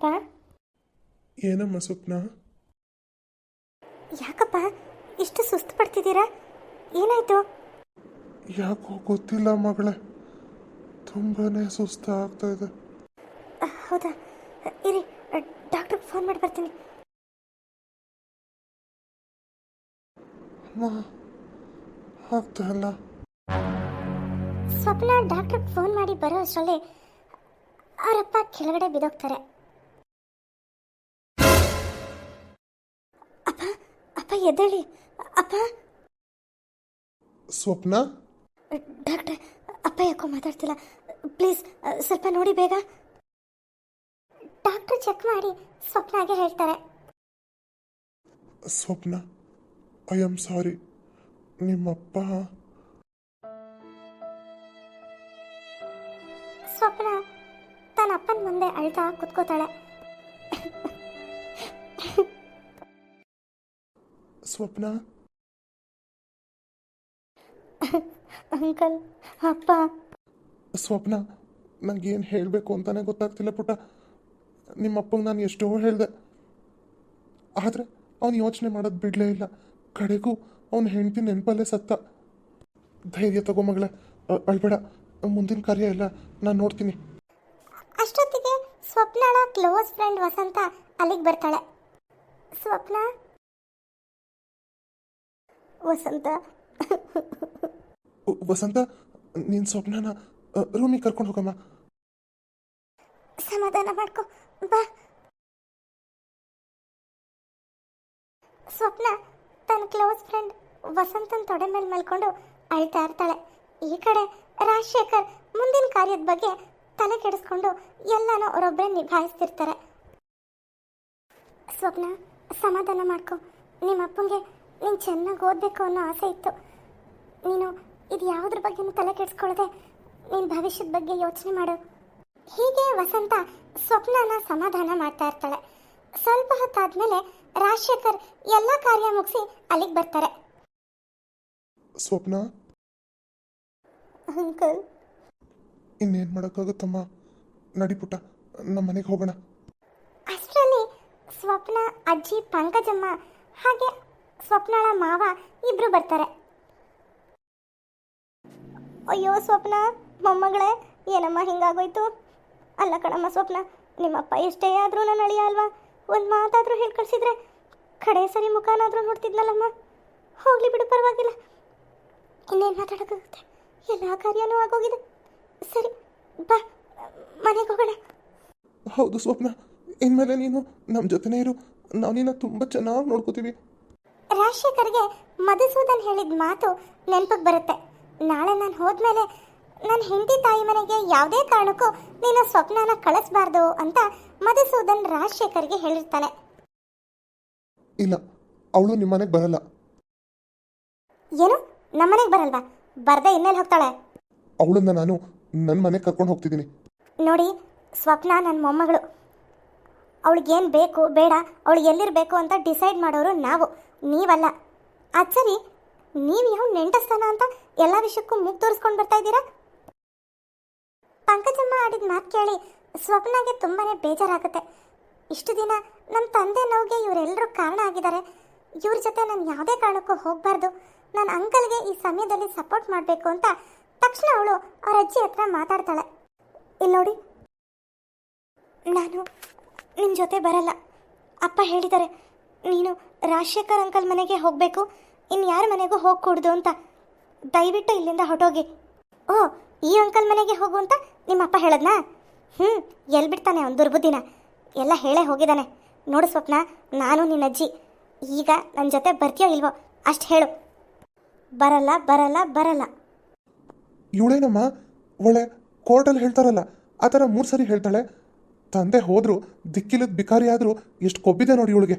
ಅಪ್ಪ ಏನಮ್ಮ ಸ್ವಪ್ನ? ಯಾಕಪ್ಪ? ಇಷ್ಟು ಸುಸ್ತು ಪಡ್ತಿದ್ದೀರಾ? ಏನಾಯ್ತು? ಯಾಕೋ ಗೊತ್ತಿಲ್ಲ ಮಗಳೇ. ತುಂಬಾನೇ ಸುಸ್ತು ಆಗ್ತಾ ಇದೆ. ಅಹ್, ಹೌದಾ? ಇರಿ ಡಾಕ್ಟ್ರಿಗೆ ಫೋನ್ ಮಾಡಿ ಬರ್ತೀನಿ. ಅಮ್ಮ ಆಗ್ತಾ ಇಲ್ಲ. ಸ್ವಪ್ನ ಡಾಕ್ಟ್ರಿಗೆ ಫೋನ್ ಮಾಡಿ ಬರೋ ಅಷ್ಟರಲ್ಲಿ ಅವರಪ್ಪ ಕೆಳಗಡೆ ಬಿದ್ದೋಗ್ತಾರೆ. ಅಪ್ಪ ಎದ್ದೇಳಿ. ಅಪ್ಪ? ಸ್ವಪ್ನ? ಡಾಕ್ಟರ್ ಅಪ್ಪ ಯಾಕೋ ಮಾತಾಡ್ತಿಲ್ಲ. ಪ್ಲೀಸ್ ಸ್ವಲ್ಪ ನೋಡಿ ಬೇಗ. ಡಾಕ್ಟರ್ ಚೆಕ್ ಮಾಡಿ ಸ್ವಪ್ನಾಗೆ ಹೇಳ್ತಾರೆ. ಸ್ವಪ್ನ? I am sorry. ನಿಮ್ಮಪ್ಪ? ಸ್ವಪ್ನ ತನ್ನ ಅಪ್ಪನ ಮುಂದೆ ಅಳ್ತಾ ಕುತ್ಕೋತಾಳೆ. ಸ್ವಪ್ನ? ಅಂಕಲ್ ಅಪ್ಪ. ಸ್ವಪ್ನ? ನಂಗೇನು ಹೇಳಬೇಕು ಅಂತಾನೆ ಗೊತ್ತಾಗ್ತಿಲ್ಲ ಪುಟ್ಟ. ನಿಮ್ಮಪ್ಪಂಗೆ ನಾನು ಎಷ್ಟೋ ಹೇಳಿದೆ. ಆದರೆ ಅವನು ಯೋಚನೆ ಮಾಡೋದು ಬಿಡಲೇ ಇಲ್ಲ. ಕಡೆಗೂ ಅವನ ಹೆಂಡತಿ ನೆನಪಲ್ಲೇ ಸತ್ತ. ಧೈರ್ಯ ತಗೋ ಮಗಳೇ ಅಳ್ಬೇಡ. ಮುಂದಿನ ಕಾರ್ಯ ಇಲ್ಲ. ನಾನು ನೋಡ್ತೀನಿ. ಅಷ್ಟೊತ್ತಿಗೆ ಸ್ವಪ್ನಳ ಕ್ಲೋಸ್ ಫ್ರೆಂಡ್ ವಸಂತ ಅಲ್ಲಿಗೆ ಬರ್ತಾಳೆ. ಸ್ವಪ್ನ? ವಸಂತ. ವಸಂತ ನೀನ್ ಸ್ವಪ್ನನ ರೂಮಿಗೆ ಕರ್ಕೊಂಡು ಹೋಗಮ್ಮ. ಸಮಾಧಾನ ಮಾಡ್ಕೊ ಬಾ. ಸ್ವಪ್ನ ತನ್ನ ಕ್ಲೋಸ್ ಫ್ರೆಂಡ್ ವಸಂತನ ತೊಡೆ ಮೇಲೆ ಮಲ್ಕೊಂಡು ಅಳ್ತಾ ಇರ್ತಾಳೆ. ಈ ಕಡೆ ರಾಜಶೇಖರ್ ಮುಂದಿನ ಕಾರ್ಯದ ಬಗ್ಗೆ ತಲೆ ಕೆಡಿಸ್ಕೊಂಡು ಎಲ್ಲಾನು ಅವರೊಬ್ಬರೇ ನಿಭಾಯಿಸ್ತಿರ್ತಾರೆ. ಸ್ವಪ್ನ ಸಮಾಧಾನ ಮಾಡ್ಕೊ ನಿಮ್ಮ ಅಪ್ಪಂಗೆ ನೀನು ಚೆನ್ನಾಗಿ ಓದಬೇಕು ಅನ್ನೋ ಆಸೆ ಇತ್ತು. ನೀನು ಇದು ಯಾವುದ್ರ ಬಗ್ಗೆನೂ ತಲೆ ಕೆಡಿಸ್ಕೊಳ್ಳದೆ ನಿನ್ನ ಭವಿಷ್ಯದ ಬಗ್ಗೆ ಯೋಚನೆ ಮಾಡು. ಹೀಗೆ ವಸಂತ ಸ್ವಪ್ನನ ಸಮಾಧಾನ ಮಾಡ್ತಾ ಇರ್ತಾಳೆ. ಸ್ವಲ್ಪ ಹೊತ್ತಾದ್ಮೇಲೆ ರಾಜಶೇಖರ್ ಎಲ್ಲ ಕಾರ್ಯ ಮುಗಿಸಿ ಅಲ್ಲಿಗೆ ಬರ್ತಾರೆ. ಸ್ವಪ್ನ? ಅಂಕಲ್. ಇನ್ನೇನು ಮಾಡೋಕ್ಕಾಗುತ್ತಮ್ಮ? ನಡಿ ಪುಟ್ಟ ನಮ್ಮ ಮನೆಗೆ ಹೋಗೋಣ. ಅಷ್ಟರಲ್ಲಿ ಸ್ವಪ್ನ ಅಜ್ಜಿ ಪಂಕಜಮ್ಮ ಹಾಗೆ ಸ್ವಪ್ನಳ, ಮಾವ ಇಬ್ರು ಬರ್ತಾರೆ. ಅಯ್ಯೋ ಸ್ವಪ್ನ, ಮೊಮ್ಮಗಳೇ, ಏನಮ್ಮ ಹಿಂಗಾಗೋಯ್ತು? ಅಲ್ಲ ಕಣಮ್ಮ ಸ್ವಪ್ನ, ನಿಮ್ಮಪ್ಪ ಎಷ್ಟೇ ಆದ್ರೂ ನನ್ನ ಅಳಿಯ ಅಲ್ವಾ? ಒಂದು ಮಾತಾದರೂ ಹೇಳಿ ಕಳಿಸಿದ್ರೆ ಕಡೆ ಸರಿ ಮುಖನಾದರೂ ನೋಡ್ತಿದ್ನಲ್ಲಮ್ಮ? ಹೋಗ್ಲಿ ಬಿಡು, ಪರವಾಗಿಲ್ಲ. ಇನ್ನೇನು ಮಾತಾಡೋಕ್ಕಾಗುತ್ತೆ? ಎಲ್ಲ ಕಾರ್ಯನೂ ಆಗೋಗಿದೆ. ಸರಿ, ಬಾ, ಮನೆಗೆ ಹೋಗೋಣ. ಹೌದು ಸ್ವಪ್ನ, ಇನ್ಮೇಲೆ ನೀನು ನಮ್ಮ ಜೊತೆನೇ ಇರು. ನಾವು ನಿನ್ನ ತುಂಬ ಚೆನ್ನಾಗಿ ನೋಡ್ಕೋತೀವಿ. ರಾಜಶೇಖರ್ಗೆ ಮಧುಸೂದನ್ ಹೇಳಿದ ಮಾತು ನೆನಪಿಗೆ ಬರುತ್ತೆ. ನಾಳೆ ನಾನು ಹೋದ್ಮೇಲೆ ನನ್ನ ಹೆಂಡತಿ ತಾಯಿ ಮನೆಗೆ ಯಾವುದೇ ಕಾರಣಕ್ಕೂ ನೀನು ಸ್ವಪ್ನನ ಕಳಿಸ್ಬಾರ್ದು ಅಂತ ಮಧುಸೂದನ್ ರಾಜಶೇಖರ್ಗೆ ಹೇಳಿರ್ತಾನೆ. ಇಲ್ಲ ಅವಳು ನಿಮ್ಮ ಮನೆಗೆ ಬರಲ್ಲ. ಏನು? ನಮ್ಮನೆಗೆ ಬರಲ್ವಾ? ಬರ್ದೆ ಇನ್ನೆಲ್ಲಿ ಹೋಗ್ತಾಳೆ? ಅವಳನ್ನ ನಾನು ನನ್ನ ಮನೆಗೆ ಕರ್ಕೊಂಡು ಹೋಗ್ತಿದ್ದೀನಿ ನೋಡಿ ಸ್ವಪ್ನ ನನ್ನ ಮೊಮ್ಮಗಳು. ಅವಳಿಗೇನು ಬೇಕು ಬೇಡ ಅವಳು ಎಲ್ಲಿರಬೇಕು ಅಂತ ಡಿಸೈಡ್ ಮಾಡೋರು ನಾವು. ನೀವಲ್ಲ. ಅದು ಸರಿ ನೀವು ಯಾವ ನೆಂಟಸ್ಥಾನ ಅಂತ ಎಲ್ಲ ವಿಷಯಕ್ಕೂ ಮೂಗ್ ತೋರಿಸ್ಕೊಂಡು ಬರ್ತಾ ಇದ್ದೀರಾ? ಪಂಕಜಮ್ಮ ಆಡಿದ ಮಾತು ಕೇಳಿ ಸ್ವಪ್ನಗೆ ತುಂಬಾ ಬೇಜಾರಾಗುತ್ತೆ. ಇಷ್ಟು ದಿನ ನಮ್ಮ ತಂದೆ ನೋವಿಗೆ ಇವರೆಲ್ಲರೂ ಕಾರಣ ಆಗಿದ್ದಾರೆ. ಇವ್ರ ಜೊತೆ ನಾನು ಯಾವುದೇ ಕಾರಣಕ್ಕೂ ಹೋಗಬಾರ್ದು. ನನ್ನ ಅಂಕಲ್ಗೆ ಈ ಸಮಯದಲ್ಲಿ ಸಪೋರ್ಟ್ ಮಾಡಬೇಕು ಅಂತ ತಕ್ಷಣ ಅವಳು ಅವ್ರ ಅಜ್ಜಿ ಹತ್ರ ಮಾತಾಡ್ತಾಳೆ. ಇಲ್ಲಿ ನೋಡಿ. ನಾನು ನಿಮ್ಮ ಜೊತೆ ಬರಲ್ಲ. ಅಪ್ಪ ಹೇಳಿದ್ದಾರೆ. ನೀನು ರಾಜಶೇಖರ್ ಅಂಕಲ್ ಮನೆಗೆ ಹೋಗಬೇಕು. ಇನ್ನು ಯಾರ ಮನೆಗೂ ಹೋಗ್ಕೂಡ್ದು ಅಂತ ದಯವಿಟ್ಟು ಇಲ್ಲಿಂದ ಹೊಟ್ಟೋಗಿ ಓ, ಈ ಅಂಕಲ್ ಮನೆಗೆ ಹೋಗು ಅಂತ ನಿಮ್ಮ ಅಪ್ಪ ಹೇಳದ್ನಾ? ಹ್ಞೂ ಎಲ್ಲಿ ಬಿಡ್ತಾನೆ ಅವ್ನು ದುರ್ಬುದ್ದಿನ ಎಲ್ಲ ಹೇಳೇ ಹೋಗಿದ್ದಾನೆ. ನೋಡು ಸ್ವಪ್ನ, ನಾನು ನಿನ್ನ ಅಜ್ಜಿ. ಈಗ ನನ್ನ ಜೊತೆ ಬರ್ತೀಯೋ ಇಲ್ವೋ, ಅಷ್ಟು ಹೇಳು. ಬರಲ್ಲ ಬರಲ್ಲ ಬರಲ್ಲ. ಇವಳೇನಮ್ಮ? ಒಳ್ಳೆ ಕೋರ್ಟಲ್ಲಿ ಹೇಳ್ತಾರಲ್ಲ, ಆ ಥರ ಮೂರು ಸರಿ ಹೇಳ್ತಾಳೆ. ತಂದೆ ಹೋದ್ರು, ದಿಕ್ಕಿಲ್ಲದ ಬಿಕಾರಿ ಆದರೂ ಎಷ್ಟು ಕೊಬ್ಬಿದೆ ನೋಡಿ ಇವಳಿಗೆ.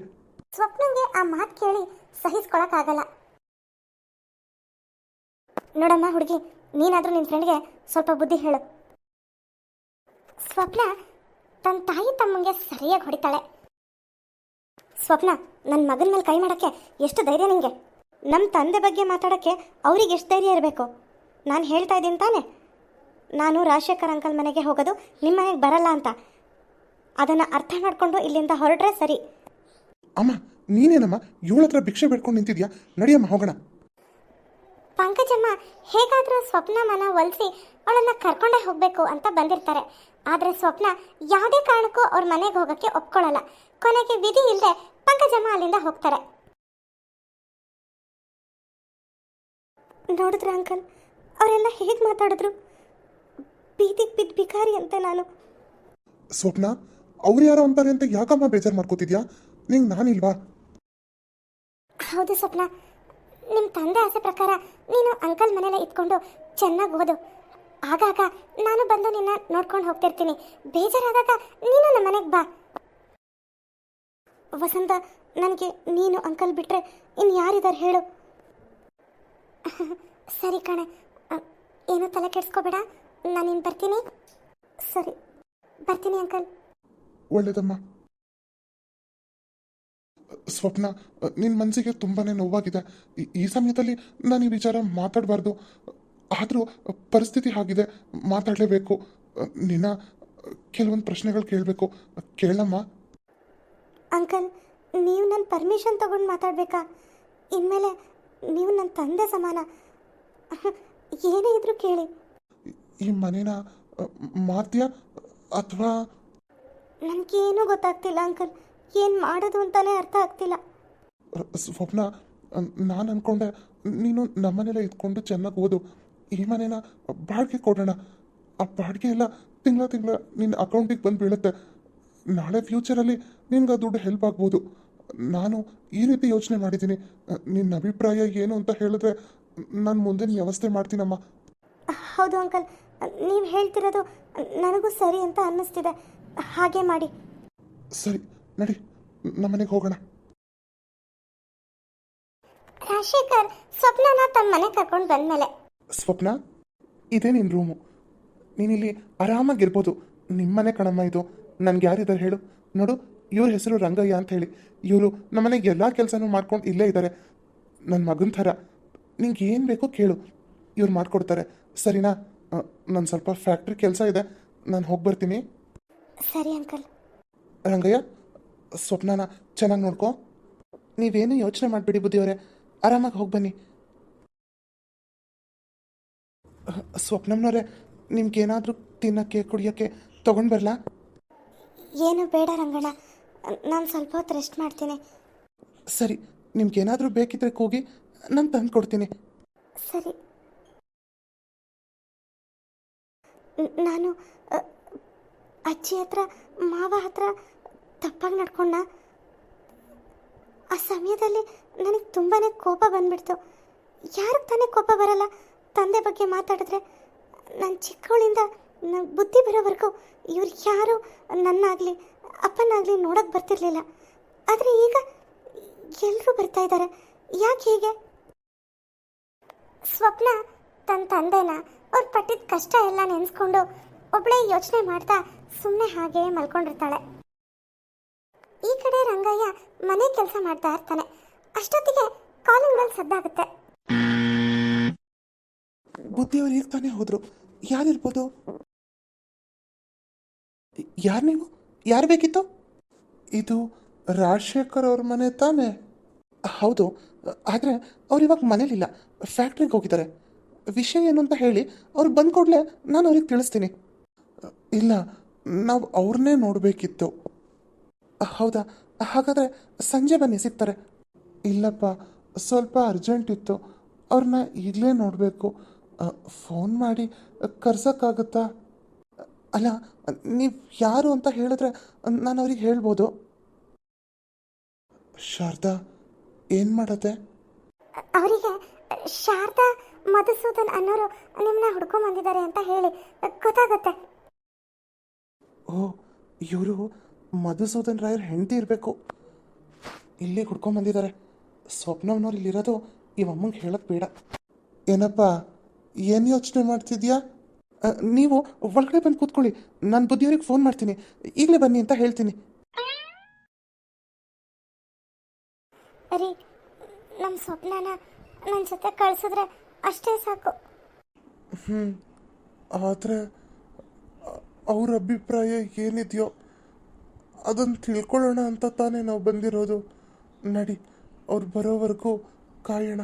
ಸ್ವಪ್ನಂಗೆ ಆ ಮಾತು ಕೇಳಿ ಸಹಿಸ್ಕೊಳಕ್ಕಾಗಲ್ಲ. ನೋಡಮ್ಮ ಹುಡುಗಿ, ನೀನಾದ್ರೂ ನಿನ್ನ ಫ್ರೆಂಡ್ಗೆ ಸ್ವಲ್ಪ ಬುದ್ಧಿ ಹೇಳು. ಸ್ವಪ್ನ ತನ್ನ ತಾಯಿ ತಮ್ಮಂಗೆ ಸರಿಯಾಗಿ ಹೊಡಿತಾಳೆ. ಸ್ವಪ್ನ ನನ್ನ ಮಗನ ಮೇಲೆ ಕೈ ಮಾಡೋಕ್ಕೆ ಎಷ್ಟು ಧೈರ್ಯ ನಿಂಗೆ? ನಮ್ಮ ತಂದೆ ಬಗ್ಗೆ ಮಾತಾಡೋಕ್ಕೆ ಅವ್ರಿಗೆ ಎಷ್ಟು ಧೈರ್ಯ ಇರಬೇಕು? ನಾನು ಹೇಳ್ತಾ ಇದ್ದೀನಿ ತಾನೆ. ನಾನು ರಾಜಶೇಖರ್ ಅಂಕಲ್ ಮನೆಗೆ ಹೋಗೋದು ನಿಮ್ಮ ಮನೆಗೆ ಬರಲ್ಲ ಅಂತ. ಅದನ್ನು ಅರ್ಥ ಮಾಡಿಕೊಂಡು ಇಲ್ಲಿಂದ ಹೊರಟ್ರೆ ಸರಿ. ಅಮ್ಮ ನೀನೇನಮ್ಮ? ಇವಳ ಹತ್ರ ಭಿಕ್ಷೆ ಬೇಡ್ಕೊಂಡು ನಿಂತಿದ್ಯಾ? ನಡಿಯಮ್ಮ ಹೋಗೋಣ. ಪಂಕಜಮ್ಮ ಹೇಗಾದರೂ ಸ್ವಪ್ನ ಮನ ಒಲಿಸಿ ಅವಳನ್ನ ಕರ್ಕೊಂಡೇ ಹೋಗಬೇಕು ಅಂತ ಬಂದಿರ್ತಾರೆ. ಆದರೆ ಸ್ವಪ್ನ ಯಾವುದೇ ಕಾರಣಕ್ಕೂ ಅವ್ರ ಮನೆಗೆ ಹೋಗೋಕ್ಕೆ ಒಪ್ಕೊಳ್ಳಲ್ಲ. ಕೊನೆಗೆ ವಿಧಿ ಇಲ್ಲದೆ ಪಂಕಜಮ್ಮ ಅಲ್ಲಿಂದ ಹೋಗ್ತಾರೆ. ನೋಡಿದ್ರ ಅಂಕಲ್? ಅವರೆಲ್ಲ ಹೇಗೆ ಮಾತಾಡಿದ್ರು? ಬೀದಿಗೆ ಬಿದ್ದು ಭಿಕಾರಿ ಅಂತ ನಾನು. ಸ್ವಪ್ನ ಅವ್ರು ಯಾರೋ ಅಂತಾರೆ ಅಂತ ಯಾಕಮ್ಮ ಬೇಜಾರು ಮಾಡ್ಕೋತಿದ್ಯಾ? ನಿಂಗೆ ನಾನಿಲ್ವಾ ಹೌದು ಸ್ವಪ್ನ. ನಿಮ್ಮ ತಂದೆ ಆಸೆ ಪ್ರಕಾರ ನೀನು ಅಂಕಲ್ ಮನೇಲೆ ಇಟ್ಕೊಂಡು ಚೆನ್ನಾಗಿ ಓದು. ಆಗಾಗ ನಾನು ಬಂದು ನಿನ್ನ ನೋಡ್ಕೊಂಡು ಹೋಗ್ತಿರ್ತೀನಿ. ಬೇಜಾರಾದಾಗ ನೀನು ನಮ್ಮ ಮನೆಗೆ ಬಾ. ವಸಂತ ನನಗೆ ನೀನು ಅಂಕಲ್ ಬಿಟ್ರೆ ಇನ್ನು ಯಾರಿದ್ದಾರೆ ಹೇಳು. ಸರಿ ಕಣೆ. ಏನು ತಲೆ ಕೆಡಿಸ್ಕೋಬೇಡ. ನಾನಿನ್ನು ಬರ್ತೀನಿ. ಸರಿ. ಬರ್ತೀನಿ ಅಂಕಲ್. ಒಳ್ಳೇದಮ್ಮ. ಸ್ವಪ್ನ ನಿನ್ನ ಮನಸ್ಸಿಗೆ ತುಂಬಾ ನೋವಾಗಿದೆ. ಈ- ಈ ಸಮಯದಲ್ಲಿ ನಾನು ಈ ವಿಚಾರ ಮಾತಾಡಬಾರ್ದು. ಆದರೂ ಪರಿಸ್ಥಿತಿ ಆಗಿದೆ ಮಾತಾಡಲೇಬೇಕು. ನಿನ್ನ ಕೆಲವೊಂದು ಪ್ರಶ್ನೆಗಳು ಕೇಳಬೇಕು. ಕೇಳಮ್ಮ. ಅಂಕಲ್ ನೀವು ನನ್ನ ಪರ್ಮಿಷನ್ ತಗೊಂಡು ಮಾತಾಡಬೇಕಾ? ಇನ್ಮೇಲೆ ನೀವು ನನ್ನ ತಂದೆ ಸಮಾನ. ಏನೇ ಇದ್ರೂ ಕೇಳಿ. ಈ ಮನೇನ ಮಾತ್ಯ ಅಥವಾ? ನನಗೇನೂ ಗೊತ್ತಾಗ್ತಿಲ್ಲ ಅಂಕಲ್. ಏನು ಮಾಡೋದು ಅಂತಾನೆ ಅರ್ಥ ಆಗ್ತಿಲ್ಲ. ಸ್ವಪ್ನ ನಾನು ಅನ್ಕೊಂಡೆ ನೀನು ನಮ್ಮನೆಲ್ಲ ಇದ್ಕೊಂಡು ಚೆನ್ನಾಗಿ ಓದು. ಈ ಮನೇನ ಬಾಡಿಗೆ ಕೊಡೋಣ. ಆ ಬಾಡಿಗೆ ಎಲ್ಲ ತಿಂಗಳ ತಿಂಗಳ ನಿನ್ನ ಅಕೌಂಟಿಗೆ ಬಂದು ಬೀಳುತ್ತೆ. ನಾಳೆ ಫ್ಯೂಚರಲ್ಲಿ ನಿನ್ಗೆ ಆ ದುಡ್ಡು ಹೆಲ್ಪ್ ಆಗ್ಬೋದು. ನಾನು ಈ ರೀತಿ ಯೋಚನೆ ಮಾಡಿದ್ದೀನಿ. ನಿನ್ನ ಅಭಿಪ್ರಾಯ ಏನು ಅಂತ ಹೇಳಿದ್ರೆ ನಾನು ಮುಂದೆ ವ್ಯವಸ್ಥೆ ಮಾಡ್ತೀನಮ್ಮ. ಹೌದು ಅಂಕಲ್ ನೀವು ಹೇಳ್ತಿರೋದು ನನಗೂ ಸರಿ ಅಂತ ಅನ್ನಿಸ್ತಿದೆ. ಹಾಗೆ ಮಾಡಿ. ಸರಿ ನಡಿ ನಮ್ಮನೆಗೆ ಹೋಗೋಣ. ರಾಜಶೇಖರ್ ಸ್ವಪ್ನನ ತಮ್ಮ ಮನೆ ಕರ್ಕೊಂಡು ಬಂದ್ಮೇಲೆ. ಸ್ವಪ್ನ? ಇದೇ ನಿನ್ನ ರೂಮು. ನೀನಿಲ್ಲಿ ಆರಾಮಾಗಿರ್ಬೋದು. ನಿಮ್ಮನೆ ಕಣಮ್ಮ ಇದು. ನನ್ಗೆ ಯಾರಿದ್ದಾರೆ ಹೇಳು. ನೋಡು ಇವ್ರ ಹೆಸರು ರಂಗಯ್ಯ ಅಂತ ಹೇಳಿ. ಇವರು ನಮ್ಮನೆಗೆ ಎಲ್ಲ ಕೆಲಸನೂ ಮಾಡ್ಕೊಂಡು ಇಲ್ಲೇ ಇದ್ದಾರೆ ನನ್ನ ಮಗನ ಥರ. ನಿಂಗೆ ಏನು ಬೇಕೋ ಕೇಳು. ಇವ್ರು ಮಾಡ್ಕೊಡ್ತಾರೆ. ಸರಿನಾ? ನನ್ನ ಸ್ವಲ್ಪ ಫ್ಯಾಕ್ಟ್ರಿ ಕೆಲಸ ಇದೆ. ನಾನು ಹೋಗಿ ಬರ್ತೀನಿ ಸರಿ ಅಂಕಲ್. ರಂಗಯ್ಯ? ಸ್ವಪ್ನನ ಚೆನ್ನಾಗಿ ನೋಡ್ಕೊ. ನೀವೇನು ಯೋಚನೆ ಮಾಡಿಬಿಡಿ ಬುದ್ಧಿಯವರೇ. ಆರಾಮಾಗಿ ಹೋಗಿ ಬನ್ನಿ. ಸ್ವಪ್ನಮ್ನವ್ರೆ ನಿಮ್ಗೇನಾದರೂ ತಿನ್ನಕ್ಕೆ ಕುಡಿಯೋಕ್ಕೆ ತೊಗೊಂಡು ಬರಲಾ? ಏನು ಬೇಡ ರಂಗಣ್ಣ. ನಾನು ಸ್ವಲ್ಪ ಹೊತ್ತು ರೆಸ್ಟ್ ಮಾಡ್ತೀನಿ. ಸರಿ ನಿಮ್ಗೇನಾದರೂ ಬೇಕಿದ್ರೆ ಕೂಗಿ ನಾನು ತಂದು ಕೊಡ್ತೀನಿ. ಸರಿ. ನಾನು ಅಜ್ಜಿ ಹತ್ರ ಮಾವ ಹತ್ರ ತಪ್ಪಾಗಿ ನಡ್ಕೊಂಡ. ಆ ಸಮಯದಲ್ಲಿ ನನಗೆ ತುಂಬಾ ಕೋಪ ಬಂದ್ಬಿಡ್ತು. ಯಾರಿಗೆ ತಾನೇ ಕೋಪ ಬರಲ್ಲ? ತಂದೆ ಬಗ್ಗೆ ಮಾತಾಡಿದ್ರೆ ನನ್ನ ಚಿಕ್ಕವಳಿಂದ ನನ್ನ ಬುದ್ಧಿ ಬರೋವರೆಗೂ ಇವ್ರು ಯಾರು? ನನ್ನಾಗಲಿ, ಅಪ್ಪನಾಗಲಿ ನೋಡೋಕ್ಕೆ ಬರ್ತಿರ್ಲಿಲ್ಲ. ಆದರೆ ಈಗ ಎಲ್ಲರೂ ಬರ್ತಾ ಇದ್ದಾರೆ ಯಾಕೆ ಹೀಗೆ? ಸ್ವಪ್ನ ತನ್ನ ತಂದೆನ ಅವ್ರು ಪಟ್ಟಿದ ಕಷ್ಟ ಎಲ್ಲ ನೆನೆಸ್ಕೊಂಡು ಒಬ್ಬಳೇ ಯೋಚನೆ ಮಾಡ್ತಾ ಸುಮ್ಮನೆ ಹಾಗೆ ಮಲ್ಕೊಂಡಿರ್ತಾಳೆ. ಈ ಕಡೆ ರಂಗಯ್ಯ ಮನೆ ಕೆಲಸ ಮಾಡ್ತಾ ಇರ್ತಾನೆ. ಅಷ್ಟೊತ್ತಿಗೆ ಕಾಲಿಂಗ್ ಬೆಲ್ ಸದ್ದಾಗುತ್ತೆ. ಬುದ್ಧಿಯವರು ಈಗ ತಾನೇ ಹೋದರು. ಯಾರಿರ್ಬೋದು? ಯಾರು ನೀವು? ಯಾರು ಬೇಕಿತ್ತು? ಇದು ರಾಜಶೇಖರ್ ಅವ್ರ ಮನೆ ತಾನೇ? ಹೌದು. ಆದರೆ ಅವ್ರು ಇವಾಗ ಮನೇಲಿಲ್ಲ ಫ್ಯಾಕ್ಟ್ರಿಗೆ ಹೋಗಿದ್ದಾರೆ. ವಿಷಯ ಏನು ಅಂತ ಹೇಳಿ ಅವ್ರು ಬಂದ ಕೂಡಲೇ ನಾನು ಅವ್ರಿಗೆ ತಿಳಿಸ್ತೀನಿ. ಇಲ್ಲ, ನಾವು ಅವ್ರನ್ನೇ ನೋಡಬೇಕಿತ್ತು. ಹೌದಾ? ಹಾಗಾದರೆ ಸಂಜೆ ಬನ್ನಿ ಸಿಗ್ತಾರೆ. ಇಲ್ಲಪ್ಪ ಸ್ವಲ್ಪ ಅರ್ಜೆಂಟ್ ಇತ್ತು. ಅವ್ರನ್ನ ಈಗಲೇ ನೋಡಬೇಕು. ಫೋನ್ ಮಾಡಿ ಕರ್ಸೋಕ್ಕಾಗುತ್ತಾ? ಅಲ್ಲ ನೀವು ಯಾರು ಅಂತ ಹೇಳಿದ್ರೆ ನಾನು ಅವ್ರಿಗೆ ಹೇಳ್ಬೋದು. ಶಾರದಾ ಏನು ಮಾಡತ್ತೆ? ಅವರಿಗೆ ಶಾರದಾ ಮಧುಸೂದನ್ ಅನ್ನೋರು ನಿಮ್ಮನ್ನ ಹುಡ್ಕೊಂಡ್ ಬಂದಿದ್ದಾರೆ ಅಂತ ಹೇಳಿ ಗೊತ್ತಾಗುತ್ತೆ. ಓ ಇವರು ಮಧುಸೂದನ್ ರಾಯರ್ ಹೆಂಡತಿ ಇರಬೇಕು. ಇಲ್ಲಿ ಹುಡ್ಕೊಂಬಂದಿದ್ದಾರೆ ಸ್ವಪ್ನವ್ನವ್ರು ಇಲ್ಲಿರೋದು ಇವಮ್ಮಂಗೆ ಹೇಳೋದು ಬೇಡ. ಏನಪ್ಪ ಏನು ಯೋಚನೆ ಮಾಡ್ತಿದ್ಯಾ? ನೀವು ಒಳಗಡೆ ಬಂದು ಕೂತ್ಕೊಳ್ಳಿ. ನಾನು ಬುದ್ಧಿಯವ್ರಿಗೆ ಫೋನ್ ಮಾಡ್ತೀನಿ. ಈಗಲೇ ಬನ್ನಿ ಅಂತ ಹೇಳ್ತೀನಿ. ನಮ್ಮ ಸ್ವಪ್ನನ ನನ್ನ ಜೊತೆ ಕಳ್ಸಿದ್ರೆ ಅಷ್ಟೇ ಸಾಕು. ಹ್ಞೂ ಆದರೆ ಅವ್ರ ಅಭಿಪ್ರಾಯ ಏನಿದೆಯೋ ಅದನ್ನು ತಿಳ್ಕೊಳ್ಳೋಣ ಅಂತ ತಾನೇ ನಾವು ಬಂದಿರೋದು. ನಡಿ ಅವ್ರು ಬರೋವರೆಗೂ ಕಾಯೋಣ.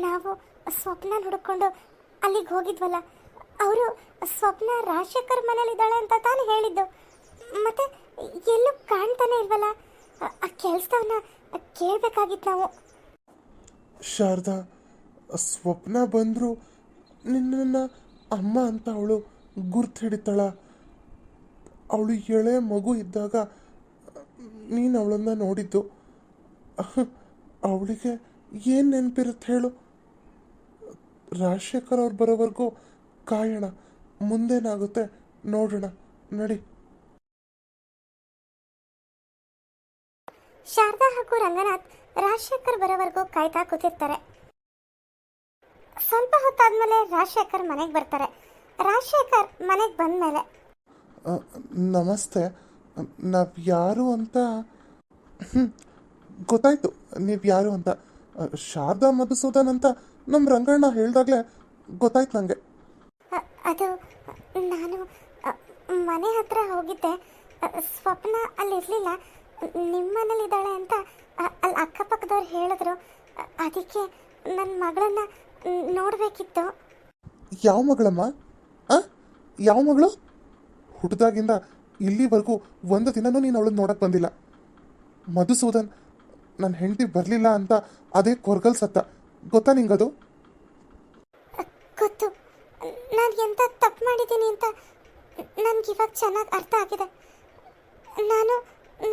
ನಾವು ಸ್ವಪ್ನ ಹುಡುಕೊಂಡು ಅಲ್ಲಿಗೆ ಹೋಗಿದ್ವಲ್ಲ ಅವರು ಸ್ವಪ್ನ ರಾಜಶೇಖರ್ ಮನೇಲಿದ್ದಾಳೆ ಅಂತ ತಾನು ಹೇಳಿದ್ದು. ಮತ್ತೆ ಎಲ್ಲೂ ಕಾಣ್ತಾನೆ ಇಲ್ವಲ್ಲ ಆ- ಆ ಕೆಲಸದವನ್ನ ಕೇಳಬೇಕಾಗಿತ್ತು ನಾವು. ಶಾರದಾ ಸ್ವಪ್ನ ಬಂದರೂ ನಿನ್ನನ್ನು ಅಮ್ಮ ಅಂತ ಅವಳು ಗುರ್ತು ಹಿಡಿತಾಳ. ಅವಳು ಎಳೆ ಮಗು ಇದ್ದಾಗ ನೀನು ಅವಳನ್ನು ನೋಡಿದ್ದು. ಅವಳಿಗೆ ಏನು ನೆನಪಿರುತ್ತೆ ಹೇಳು? ರಾಜಶೇಖರ್ ಅವ್ರು ಬರೋವರೆಗೂ ಕಾಯೋಣ ಮುಂದೇನಾಗುತ್ತೆ ನೋಡೋಣ. ನಡಿ. ಶಾರದಾ ಹಾಗೂ ರಂಗನಾಥ್ ರಾಜಶೇಖರ್ ಬರೋವರೆಗೂ ಕಾಯ್ತಾ ಕೂತಿರ್ತಾರೆ. ಸ್ವಲ್ಪ ಹೊತ್ತಾದ್ಮೇಲೆ ರಾಜಶೇಖರ್ ಮನೆಗೆ ಬರ್ತಾರೆ. ರಾಜಶೇಖರ್ ಮನೆಗೆ ಬಂದ್ಮೇಲೆ ಅ, ನಮಸ್ತೆ. ನಾವು ಯಾರು ಅಂತ? ಗೊತ್ತಾಯ್ತು. ನೀವು ಯಾರು ಅಂತ? ಶಾರದಾ ಮಧುಸೂದನ್ ಅಂತ ನಮ್ಮ ರಂಗಣ್ಣ ಹೇಳ್ದಾಗಲೇ ಗೊತ್ತಾಯ್ತು ನನಗೆ ಅದು ನಾನು ಮನೆ ಹತ್ರ ಹೋಗಿದ್ದೆ. ಸ್ವಪ್ನ ಅಲ್ಲಿ ಇರ್ಲಿಲ್ಲ ನಿಮ್ಮ ಮನೇಲಿದ್ದಾಳೆ ಅಂತ ಅಲ್ಲಿ ಅಕ್ಕಪಕ್ಕದವ್ರು ಹೇಳಿದ್ರು. ಅದಕ್ಕೆ ನನ್ನ ಮಗಳನ್ನ ನೋಡಬೇಕಿತ್ತು. ಯಾವ ಮಗಳಮ್ಮ? ಯಾವ ಮಗಳು? ಹುಟ್ಟಿದಾಗಿಂದ ಇಲ್ಲಿವರೆಗೂ ಒಂದು ದಿನನೂ ನೀನು ಅವಳನ್ನ ನೋಡಕ್ಕೆ ಬಂದಿಲ್ಲ. ಮಧುಸೂದನ್ ನನ್ನ ಹೆಂಡತಿ ಬರಲಿಲ್ಲ ಅಂತ ಅದೇ ಕೊರ್ಗಲ್ ಸತ್ತ. ಗೊತ್ತಾ ನಿಂಗದು? ಗೊತ್ತು. ನಾನು ಎಂತ ತಪ್ಪು ಮಾಡಿದ್ದೀನಿ ಅಂತ ನನಗೆ ಇವಾಗ ಚೆನ್ನಾಗಿ ಅರ್ಥ ಆಗಿದೆ. ನಾನು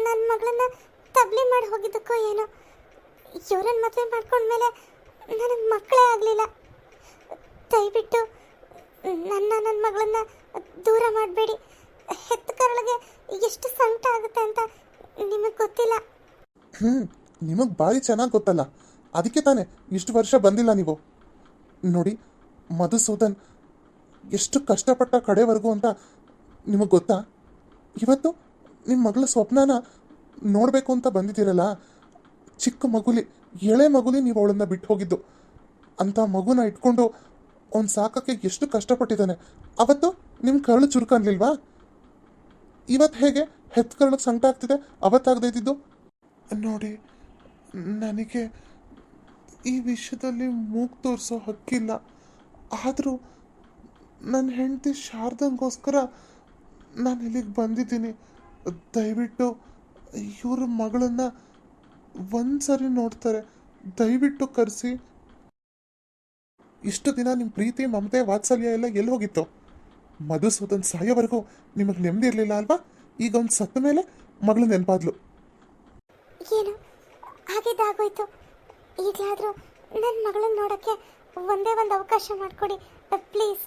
ನನ್ನ ಮಗಳನ್ನ ತಬ್ಲಿ ಮಾಡಿ ಹೋಗಿದ್ದಕ್ಕೋ ಏನೋ. ಇವ್ರನ್ನ ಮದುವೆ ಮಾಡ್ಕೊಂಡ್ಮೇಲೆ ನನಗೆ ಮಕ್ಕಳೇ ಆಗಲಿಲ್ಲ. ದಯವಿಟ್ಟು ನನ್ನ ನನ್ನ ಮಗಳನ್ನ ದೂರ ಮಾಡಬೇಡಿ. ಹೆತ್ತ ಕರಳಿಗೆ ಎಷ್ಟು ಸಂಕಟ ಆಗುತ್ತೆ ಅಂತ ನಿಮಗೆ ಗೊತ್ತಿಲ್ಲ. ಹ್ಞೂ ನಿಮಗೆ ಭಾರಿ ಚೆನ್ನಾಗಿ ಗೊತ್ತಲ್ಲ. ಅದಕ್ಕೆ ತಾನೆ ಇಷ್ಟು ವರ್ಷ ಬಂದಿಲ್ಲ ನೀವು. ನೋಡಿ, ಮಧುಸೂದನ್ ಎಷ್ಟು ಕಷ್ಟಪಟ್ಟ ಕಡೆವರೆಗೂ ಅಂತ ನಿಮಗೆ ಗೊತ್ತಾ? ಇವತ್ತು ನಿಮ್ಮ ಮಗಳ ಸ್ವಪ್ನನ ನೋಡಬೇಕು ಅಂತ ಬಂದಿದ್ದೀರಲ್ಲ, ಚಿಕ್ಕ ಮಗುಲಿ, ಎಳೆ ಮಗುಲಿ ನೀವು ಅವಳನ್ನ ಬಿಟ್ಟು ಹೋಗಿದ್ದು. ಅಂಥ ಮಗುನ ಇಟ್ಕೊಂಡು ಅವ್ನು ಸಾಕಕ್ಕೆ ಎಷ್ಟು ಕಷ್ಟಪಟ್ಟಿದ್ದಾನೆ. ಅವತ್ತು ನಿಮ್ಮ ಕರಳು ಚುರುಕು ಅನ್ಲಿಲ್ವಾ ಇವತ್ತು ಹೇಗೆ? ಹೆತ್ ಕಾರಣಕ್ಕೆ ಸಂಕಟ ಆಗ್ತಿದೆ. ಅವತ್ತಾಗದೇ ಇದ್ದಿದ್ದು? ನೋಡಿ, ನನಗೆ ಈ ವಿಷಯದಲ್ಲಿ ಮೂಗು ತೋರಿಸೋ ಹಕ್ಕಿಲ್ಲ. ಆದರೂ ನನ್ನ ಹೆಂಡತಿ ಶಾರದಂಗೋಸ್ಕರ ನಾನು ಇಲ್ಲಿಗೆ ಬಂದಿದ್ದೀನಿ. ದಯವಿಟ್ಟು ಇವ್ರ ಒಂದು ಒಂದ್ಸರಿ ನೋಡ್ತಾರೆ. ದಯವಿಟ್ಟು ಕರೆಸಿ. ಇಷ್ಟು ದಿನ ನಿಮ್ಮ ಪ್ರೀತಿ, ಮಮತೆ, ವಾತ್ಸಲ್ಯ ಎಲ್ಲ ಎಲ್ಲಿ ಹೋಗಿತ್ತು ಮಧುಸೂದನ್ ಸಾಯೋವರೆಗೂ ನಿಮಗೆ ನೆಮ್ಮದಿ ಇರಲಿಲ್ಲ ಅಲ್ವಾ? ಈಗ ಅವ್ನು ಸತ್ತ ಮೇಲೆ ಮಗಳು ನೆನಪಾದ್ಲು. ಏನು? ಹಾಗಿದ್ದಾಗೋಯ್ತು ಈಗಲಾದರೂ ನನ್ನ ಮಗಳನ್ನ ನೋಡೋಕ್ಕೆ ಒಂದೇ ಒಂದು ಅವಕಾಶ ಮಾಡಿಕೊಡಿ ಪ್ಲೀಸ್.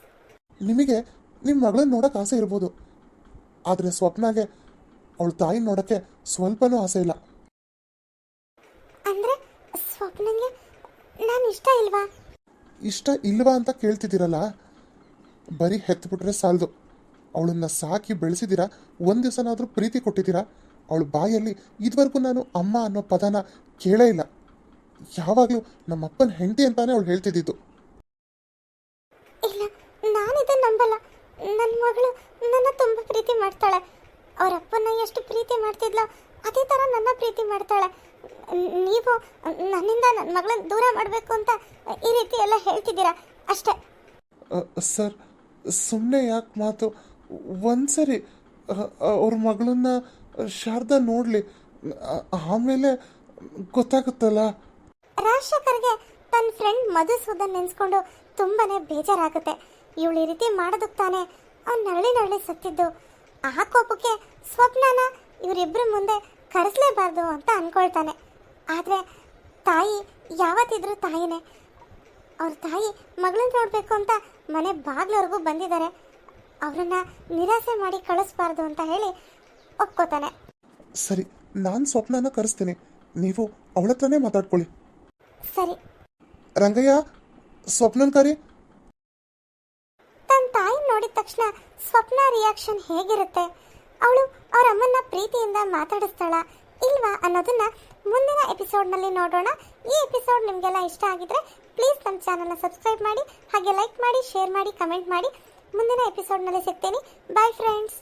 ನಿಮಗೆ ನಿಮ್ಮ ಮಗಳನ್ನ ನೋಡೋಕೆ ಆಸೆ ಇರ್ಬೋದು. ಆದರೆ ಸ್ವಪ್ನಾಗೆ ಅವಳ ತಾಯಿ ನೋಡೋಕ್ಕೆ ಸ್ವಲ್ಪನೂ ಆಸೆ ಇಲ್ಲ. ಅಂದರೆ ಸ್ವಪ್ನಂಗೆ ನಾನು ಇಷ್ಟ ಇಲ್ವಾ? ಇಷ್ಟ ಇಲ್ವಾ ಅಂತ ಕೇಳ್ತಿದ್ದೀರಲ್ಲ? ಬರೀ ಹೆತ್ಬಿಟ್ರೆ ಸಾಲದು. ಅವಳನ್ನ ಸಾಕಿ ಬೆಳೆಸಿದ್ದೀರಾ ಒಂದು ದಿವಸನಾದರೂ ಪ್ರೀತಿ ಕೊಟ್ಟಿದ್ದೀರಾ ಅವಳು ಬಾಯಲ್ಲಿ ಇದುವರೆಗೂ ನಾನು ಅಮ್ಮ ಅನ್ನೋ ಪದನ ಕೇಳೇ ಇಲ್ಲ. ಯಾವಾಗಲೂ ನಮ್ಮಪ್ಪನ ಹೆಂಡತಿ ಅಂತಾನೆ ಅವಳು ಹೇಳ್ತಿದ್ದಿದ್ದು. ಇಲ್ಲ ನಾನು ಇದನ್ನ ನಂಬಲ್ಲ. ನನ್ನ ಮಗಳು ನನ್ನ ತುಂಬ ಪ್ರೀತಿ ಮಾಡ್ತಾಳೆ. ಅವ್ರ ಅಪ್ಪನ ಎಷ್ಟು ಪ್ರೀತಿ ಮಾಡ್ತಿದ್ಲೋ ಅದೇ ಥರ ನನ್ನ ಪ್ರೀತಿ ಮಾಡ್ತಾಳೆ. ನೀವು ನನ್ನಿಂದ ನನ್ನ ಮಗಳನ್ನ ದೂರ ಮಾಡಬೇಕು ಅಂತ ಈ ರೀತಿ ಎಲ್ಲ ಹೇಳ್ತಿದ್ದೀರಾ? ಅಷ್ಟೇ. ಸರ್ ಸುಮ್ಮನೆ ಯಾಕೆ ಮಾತು? ಒಂದ್ಸರಿ ಅವ್ರ ಮಗಳನ್ನ ಶಾರದಾ ನೋಡಲಿ. ಆಮೇಲೆ ಗೊತ್ತಾಗುತ್ತಲ್ಲ? ರಾಜಶೇಖರ್ಗೆ ತನ್ನ ಫ್ರೆಂಡ್ ಮಧುಸೂದನ್ ನೆನೆಸ್ಕೊಂಡು ತುಂಬಾನೇ ಬೇಜಾರಾಗುತ್ತೆ. ಇವಳು ಈ ರೀತಿ ಮಾಡೋದಕ್ಕೆ ತಾನೆ ಅವ್ನು ನರಳಿ ನರಳಿ ಸತ್ತಿದ್ದು. ಆ ಕೋಪಕ್ಕೆ ಸ್ವಪ್ನನ ಇವರಿಬ್ಬರ ಮುಂದೆ ಕರೆಸಲೇಬಾರ್ದು ಅಂತ ಅನ್ಕೊಳ್ತಾನೆ. ಆದರೆ ತಾಯಿ ಯಾವತ್ತಿದ್ರೂ ತಾಯಿನೇ ಅವ್ರ ತಾಯಿ ಮಗಳನ್ನ ನೋಡಬೇಕು ಅಂತ ಮನೆ ಬಾಗ್ಲವರೆಗೂ ಬಂದಿದ್ದಾರೆ. ಅವರನ್ನ ನಿರಾಸೆ ಮಾಡಿ ಕಳಿಸ್ಬಾರ್ದು ಅಂತ ಹೇಳಿ ಒಪ್ಕೋತಾನೆ. ಸರಿ ನಾನು ಸ್ವಪ್ನನ ಕರೆಸ್ತೀನಿ. ನೀವು ಅವಳ ಹತ್ರನೇ ಮಾತಾಡ್ಕೊಳ್ಳಿ. ಸರಿ. ರಂಗಯ್ಯ ಸ್ವಪ್ನನ್ ಕರಿ. ತನ್ನ ತಾಯಿ ನೋಡಿದ ತಕ್ಷಣ ಸ್ವಪ್ನ ರಿಯಾಕ್ಷನ್ ಹೇಗಿರುತ್ತೆ? ಅವಳು ಅವರ ಅಮ್ಮನ್ನ ಪ್ರೀತಿಯಿಂದ ಮಾತಾಡಿಸ್ತಾಳ ಇಲ್ವಾ ಅನ್ನೋದನ್ನ ಮುಂದಿನ ಎಪಿಸೋಡ್ನಲ್ಲಿ ನೋಡೋಣ. ಈ ಎಪಿಸೋಡ್ ನಿಮಗೆಲ್ಲ ಇಷ್ಟ ಆಗಿದ್ರೆ ಪ್ಲೀಸ್ ನಮ್ಮ ಚಾನಲ್ನ ಸಬ್ಸ್ಕ್ರೈಬ್ ಮಾಡಿ, ಹಾಗೆ ಲೈಕ್ ಮಾಡಿ ಶೇರ್ ಮಾಡಿ ಕಮೆಂಟ್ ಮಾಡಿ. ಮುಂದಿನ ಎಪಿಸೋಡ್ನಲ್ಲಿ ಸಿಗ್ತೀನಿ. Bye friends